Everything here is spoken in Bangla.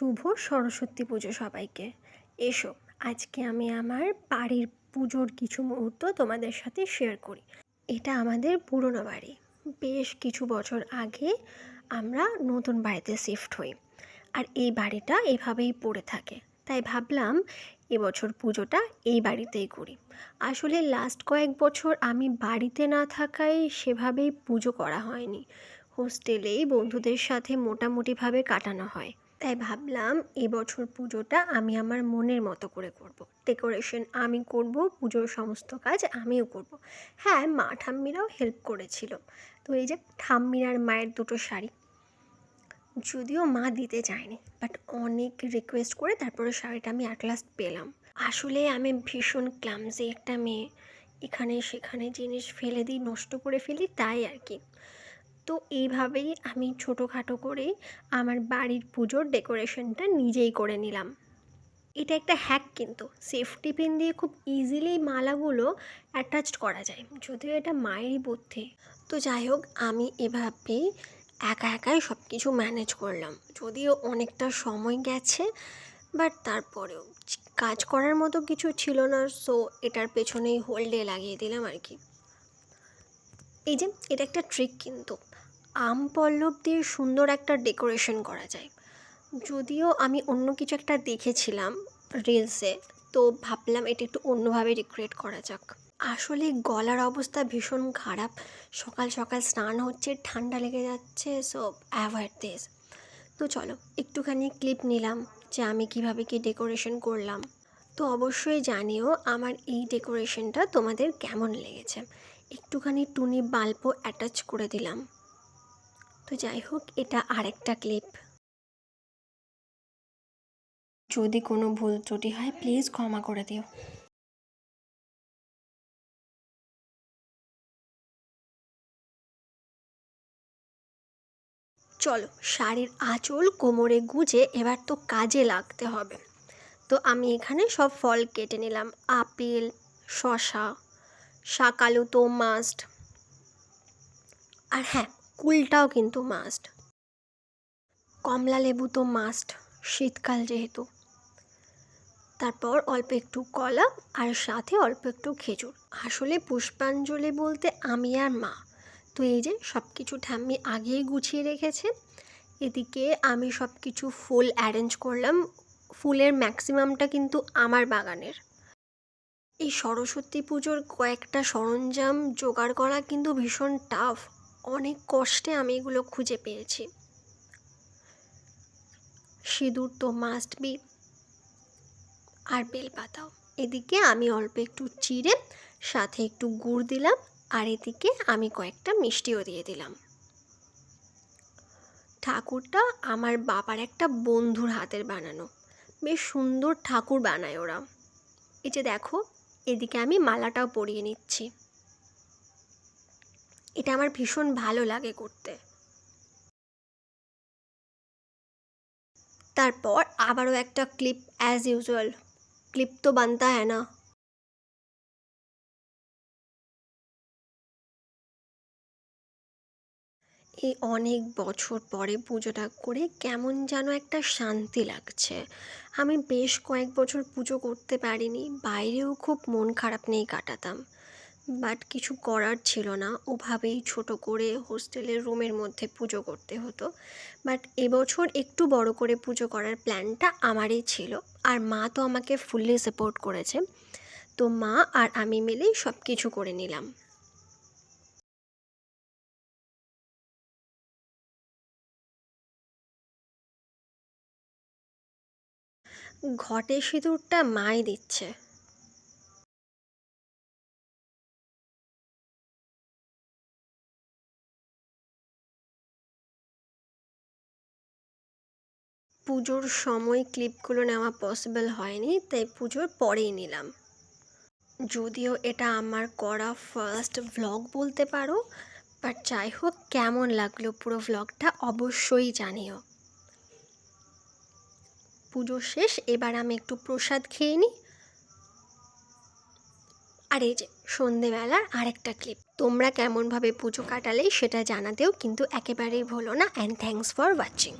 শুভ সরস্বতী পুজো সবাইকে। এসো, আজকে আমি আমার বাড়ির পুজোর কিছু মুহূর্ত তোমাদের সাথে শেয়ার করি। এটা আমাদের পুরনো বাড়ি। বেশ কিছু বছর আগে আমরা নতুন বাড়িতে শিফট হই। আর এই বাড়িটা এভাবেই পড়ে থাকে। তাই ভাবলাম এবছর পুজোটা এই বাড়িতেই করি। আসলে লাস্ট কয়েক বছর আমি বাড়িতে না থাকায় সেভাবেই পুজো করা হয়নি। হোস্টেলেই বন্ধুদের সাথে মোটামুটিভাবে কাটানো হয়। তাই ভাবলাম এবছর পুজোটা আমি আমার মনের মতো করে করব। ডেকোরেশন আমি করব, পুজোর সমস্ত কাজ আমিও করব। হ্যাঁ মা ঠাম্মিরাও হেল্প করেছিল। তো এই যে ঠাম্মির আর মায়ের দুটো শাড়ি। যদিও মা দিতে চায়নি বাট অনেক রিকোয়েস্ট করে তারপরে শাড়িটা আমি অ্যাট লাস্ট পেলাম। আসলে আমি ভীষণ ক্লামজি একটা মেয়ে। এখানে সেখানে জিনিস ফেলে দিই, নষ্ট করে ফেলি, তাই আর কি। তো এইভাবেই আমি ছোটোখাটো করে আমার বাড়ির পুজোর ডেকোরেশনটা নিজেই করে নিলাম। এটা একটা হ্যাক কিন্তু। সেফটি পিন দিয়ে খুব ইজিলি মালাগুলো অ্যাটাচড করা যায়, যদিও এটা মায়েরই বুদ্ধি। তো যাই হোক, আমি এভাবেই একা একাই সব কিছু ম্যানেজ করলাম। যদিও অনেকটা সময় গেছে বাট তারপরেও কাজ করার মতো কিছু ছিল না সো এটার পেছনেই হোল্ডে লাগিয়ে দিলাম আর কি। এই যে, এটা একটা ট্রিক কিন্তু। আম পল্লব দিয়ে সুন্দর একটা ডেকোরেশন করা যায়। যদিও আমি অন্য কিছু একটা দেখেছিলাম রিলসে তো ভাবলাম এটা একটু অন্যভাবে ডেকোরেট করা যাক। আসলে গলার অবস্থা ভীষণ খারাপ। সকাল সকাল স্নান হচ্ছে, ঠান্ডা লেগে যাচ্ছে সো অ্যাভয়েড দিস তো চলো, একটুখানি ক্লিপ নিলাম যে আমি কীভাবে কি ডেকোরেশন করলাম। তো অবশ্যই জানিও আমার এই ডেকোরেশনটা তোমাদের কেমন লেগেছে। একটুখানি টুনি বাল্বও অ্যাটাচ করে দিলাম। তো যাই হোক, এটা আরেকটা ক্লিপ যদি কোনো ভুল ত্রুটি হয় প্লিজ ক্ষমা করে দিও। চলো, শাড়ির আঁচল কোমরে গুজে এবার তো কাজে লাগতে হবে। তো আমি এখানে সব ফল কেটে নিলাম, আপেল শশা শাকালু তো মাস্ট আর হ্যাঁ কুলটাও কিন্তু মাস্ট কমলা লেবু তো মাস্ট শীতকাল যেহেতু। তারপর অল্প একটু কলা আর সাথে অল্প একটু খেজুর। আসলে পুষ্পাঞ্জলি বলতে আমি আর মা। তো এই যে সব কিছু ঠাম্মি আগেই গুছিয়ে রেখেছে। এদিকে আমি সব কিছু ফুল অ্যারেঞ্জ করলাম। ফুলের ম্যাক্সিমামটা কিন্তু আমার বাগানের। এই সরস্বতী পুজোর কয়েকটা সরঞ্জাম জোগাড় করা কিন্তু ভীষণ টাফ অনেক কষ্টে আমি এগুলো খুঁজে পেয়েছি। সিঁদুর তো মাস্ট বি আর বেলপাতাও। এদিকে আমি অল্প একটু চিড়ে, সাথে একটু গুড় দিলাম, আর এদিকে আমি কয়েকটা মিষ্টিও দিয়ে দিলাম। ঠাকুরটা আমার বাবার একটা বন্ধুর হাতের বানানো। বেশ সুন্দর ঠাকুর বানায় ওরা। এই যে দেখো এদিকে আমি মালাটাও পরিয়ে নিচ্ছি। এটা আমার ভীষণ ভালো লাগে করতে। তারপর আবারও একটা ক্লিপ অ্যাজ ইউজুয়াল ক্লিপ তো বানতা হ্যাঁ না। এই অনেক বছর পরে পুজোটা করে কেমন যেন একটা শান্তি লাগছে। আমি বেশ কয়েক বছর পুজো করতে পারিনি, বাইরেও খুব মন খারাপ নিয়ে কাটাতাম। বাট কিছু করার ছিল না, ওভাবেই ছোট করে হোস্টেলের রুমের মধ্যে পুজো করতে হতো। বাট এবছর একটু বড় করে পুজো করার প্ল্যানটা আমারই ছিল, আর মা তো আমাকে ফুললি সাপোর্ট করেছে। তো মা আর আমি মিলেই সব কিছু করে নিলাম। ঘটে সিঁদুরটা মাই দিচ্ছে। পুজোর সময় ক্লিপগুলো নেওয়া পসিবল হয়নি, তাই পুজোর পরেই নিলাম। যদিও এটা আমার করা ফার্স্ট ভ্লগ বলতে পারো বাট যাই হোক, কেমন লাগল পুরো ভ্লগটা অবশ্যই জানিও। পুজো শেষ, এবার আমি একটু প্রসাদ খেয়ে নিই। আর এই যে সন্ধেবেলার আরেকটা ক্লিপ তোমরা কেমনভাবে পুজো কাটালে সেটা জানাতেও কিন্তু একেবারেই ভুলো না অ্যান্ড থ্যাংকস ফর ওয়াচিং